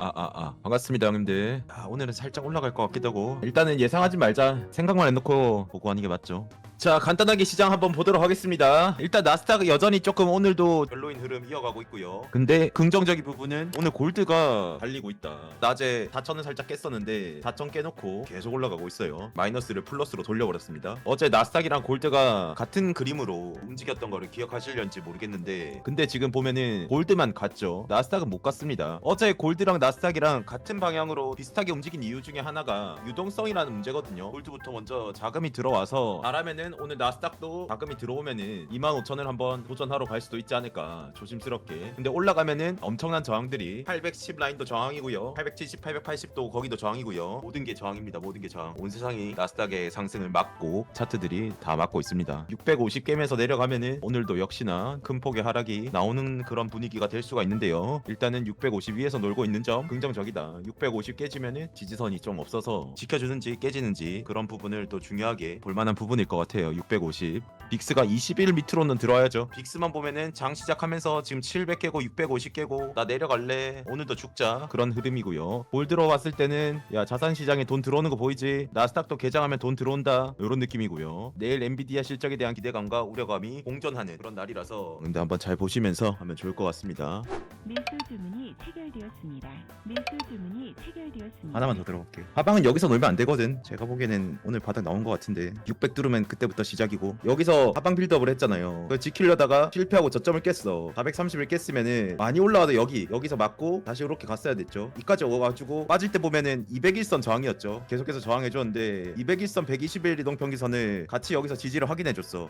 아, 아, 아. 반갑습니다, 형님들. 아, 오늘은 살짝 올라갈 것 같기도 하고. 일단은 예상하지 말자. 생각만 해놓고 보고하는 게 맞죠. 자 간단하게 시장 한번 보도록 하겠습니다. 일단 나스닥 여전히 조금 오늘도 별로인 흐름 이어가고 있고요. 근데 긍정적인 부분은 오늘 골드가 달리고 있다. 낮에 4천은 살짝 깼었는데 4천 깨놓고 계속 올라가고 있어요. 마이너스를 플러스로 돌려버렸습니다. 어제 나스닥이랑 골드가 같은 그림으로 움직였던 거를 기억하실려는지 모르겠는데 근데 지금 보면은 골드만 갔죠. 나스닥은 못 갔습니다. 어제 골드랑 나스닥이랑 같은 방향으로 비슷하게 움직인 이유 중에 하나가 유동성이라는 문제거든요. 골드부터 먼저 자금이 들어와서 말하면은 오늘 나스닥도 자금이 들어오면은 25,000을 한번 도전하러 갈 수도 있지 않을까. 조심스럽게. 근데 올라가면은 엄청난 저항들이 810 라인도 저항이고요. 870, 880도 거기도 저항이고요. 모든 게 저항입니다. 모든 게 저항. 온 세상이 나스닥의 상승을 막고 차트들이 다 막고 있습니다. 650 게임에서 내려가면은 오늘도 역시나 큰 폭의 하락이 나오는 그런 분위기가 될 수가 있는데요. 일단은 650 위에서 놀고 있는 점 긍정적이다. 650 깨지면은 지지선이 좀 없어서 지켜주는지 깨지는지 그런 부분을 또 중요하게 볼만한 부분일 것 같아요 650 빅스가 21 밑으로는 들어와야죠. 빅스만 보면은 장 시작하면서 지금 700 깨고 650 깨고 나 내려갈래. 오늘도 죽자. 그런 흐름이고요. 볼 들어왔을 때는 야 자산 시장에 돈 들어오는 거 보이지? 나스닥도 개장하면 돈 들어온다. 이런 느낌이고요. 내일 엔비디아 실적에 대한 기대감과 우려감이 공존하는 그런 날이라서 근데 한번 잘 보시면서 하면 좋을 것 같습니다. 매수 주문이 체결되었습니다. 매수 주문이 체결되었습니다. 하나만 더 들어볼게. 하방은 여기서 놀면 안 되거든. 제가 보기에는 오늘 바닥 나온 것 같은데 600 뚫으면 그때 부터 시작이고 여기서 하방 빌드업을 했잖아요. 그거 지키려다가 실패하고 저점을 깼어. 430을 깼으면은 많이 올라와도 여기 여기서 맞고 다시 이렇게 갔어야 됐죠. 이까지 오가지고 빠질 때 보면은 201선 저항이었죠. 계속해서 저항해줬는데 201선 121 이동 평기선을 같이 여기서 지지를 확인해줬어.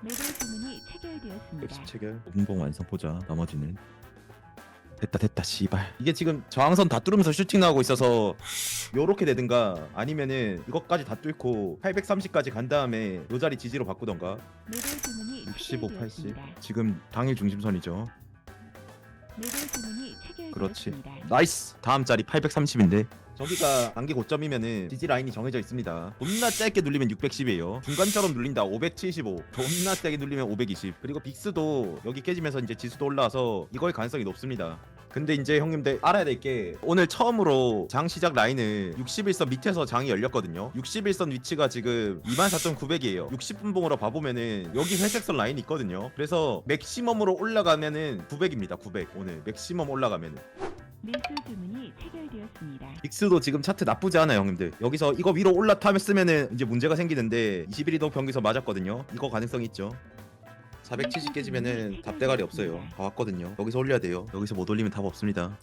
매도 주문이 체결되었습니다. 역시 체결. 분봉 완성 보자. 나머지는. 됐다 됐다 씨발. 이게 지금 저항선 다 뚫으면서 슈팅 나오고 있어서 요렇게 되든가 아니면은 이것까지 다 뚫고 830까지 간 다음에 요 자리 지지로 바꾸던가. 매도 주문이 65, 80 체결되었습니다. 지금 당일 중심선이죠. 주문이 그렇지 체결되었습니다. 나이스. 다음 자리 830인데 저기가 단계 고점이면은 지지 라인이 정해져 있습니다. 존나 짧게 눌리면 610이에요. 중간처럼 눌린다 575 존나 세게 눌리면 520 그리고 빅스도 여기 깨지면서 이제 지수도 올라와서 이거의 가능성이 높습니다. 근데 이제 형님들 알아야 될 게 오늘 처음으로 장 시작 라인을 61선 밑에서 장이 열렸거든요. 61선 위치가 지금 24,900이에요. 60분 봉으로 봐보면은 여기 회색선 라인이 있거든요. 그래서 맥시멈으로 올라가면은 900입니다 900 오늘. 맥시멈 올라가면은 매수 주문이 체결되었습니다. 빅스도 지금 차트 나쁘지 않아요 형님들. 여기서 이거 위로 올라타면 쓰면은 이제 문제가 생기는데 21이동 평기서 맞았거든요. 이거 가능성이 있죠? 470 깨지면은 답대가리 없어요. 다 왔거든요. 여기서 올려야 돼요. 여기서 못 올리면 답 없습니다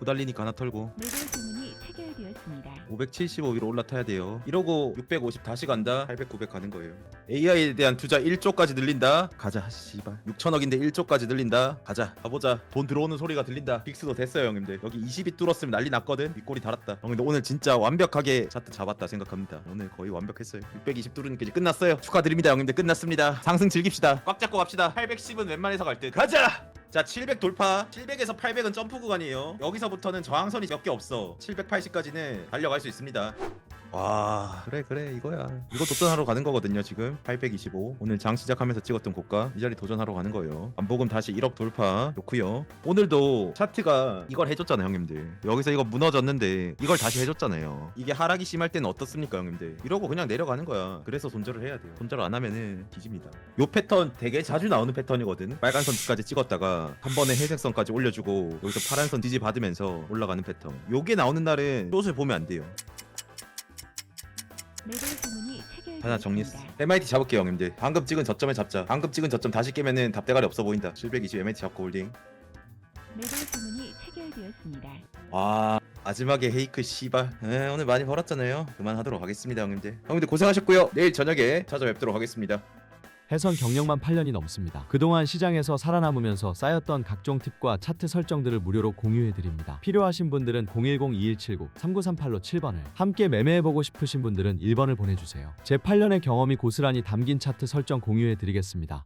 후달리니까 하나 털고 매도 주문이 체결되었습니다. 575 위로 올라타야 돼요. 이러고 650 다시 간다. 800 900 가는 거예요. AI에 대한 투자 1조까지 늘린다. 가자 씨발. 6천억인데 1조까지 늘린다. 가자 가보자. 돈 들어오는 소리가 들린다. 빅스도 됐어요 형님들. 여기 20이 뚫었으면 난리 났거든. 윗골이 달았다. 형님들 오늘 진짜 완벽하게 차트 잡았다 생각합니다. 오늘 거의 완벽했어요. 620 뚫으니까 이제 끝났어요. 축하드립니다 형님들. 끝났습니다. 상승 즐깁시다. 꽉 잡고 갑시다. 810은 웬만해서 갈 듯. 가자 자, 700 돌파. 700에서 800은 점프 구간이에요. 여기서부터는 저항선이 몇 개 없어. 780까지는 달려갈 수 있습니다. 와, 그래 그래 이거야. 이거 도전하러 가는 거거든요 지금. 825. 오늘 장 시작하면서 찍었던 고가 이 자리 도전하러 가는 거예요. 안보금 다시 1억 돌파. 좋고요. 오늘도 차트가 이걸 해줬잖아요 형님들. 여기서 이거 무너졌는데 이걸 다시 해줬잖아요. 이게 하락이 심할 때는 어떻습니까 형님들? 이러고 그냥 내려가는 거야. 그래서 손절을 해야 돼요. 손절 안 하면은 뒤집니다. 요 패턴 되게 자주 나오는 패턴이거든. 빨간 선까지 찍었다가 한 번에 회색 선까지 올려주고 여기서 파란 선 뒤집 받으면서 올라가는 패턴. 요게 나오는 날은 숏을 보면 안 돼요. 하나 정리했어. MIT 잡을게요, 형님들. 방금 찍은 저점에 잡자. 방금 찍은 저점 다시 깨면은 답대가리 없어 보인다. 720 MIT 잡고 홀딩. 매도 주문이 체결되었습니다. 아 마지막에 헤이크 씨발 에, 오늘 많이 벌었잖아요 그만하도록 하겠습니다 형님들 형님들 고생하셨고요 내일 저녁에 찾아뵙도록 하겠습니다 해선 경력만 8년이 넘습니다. 그동안 시장에서 살아남으면서 쌓였던 각종 팁과 차트 설정들을 무료로 공유해 드립니다. 필요하신 분들은 010-2179-3938로 7번을 함께 매매해보고 싶으신 분들은 1번을 보내주세요. 제 8년의 경험이 고스란히 담긴 차트 설정 공유해 드리겠습니다.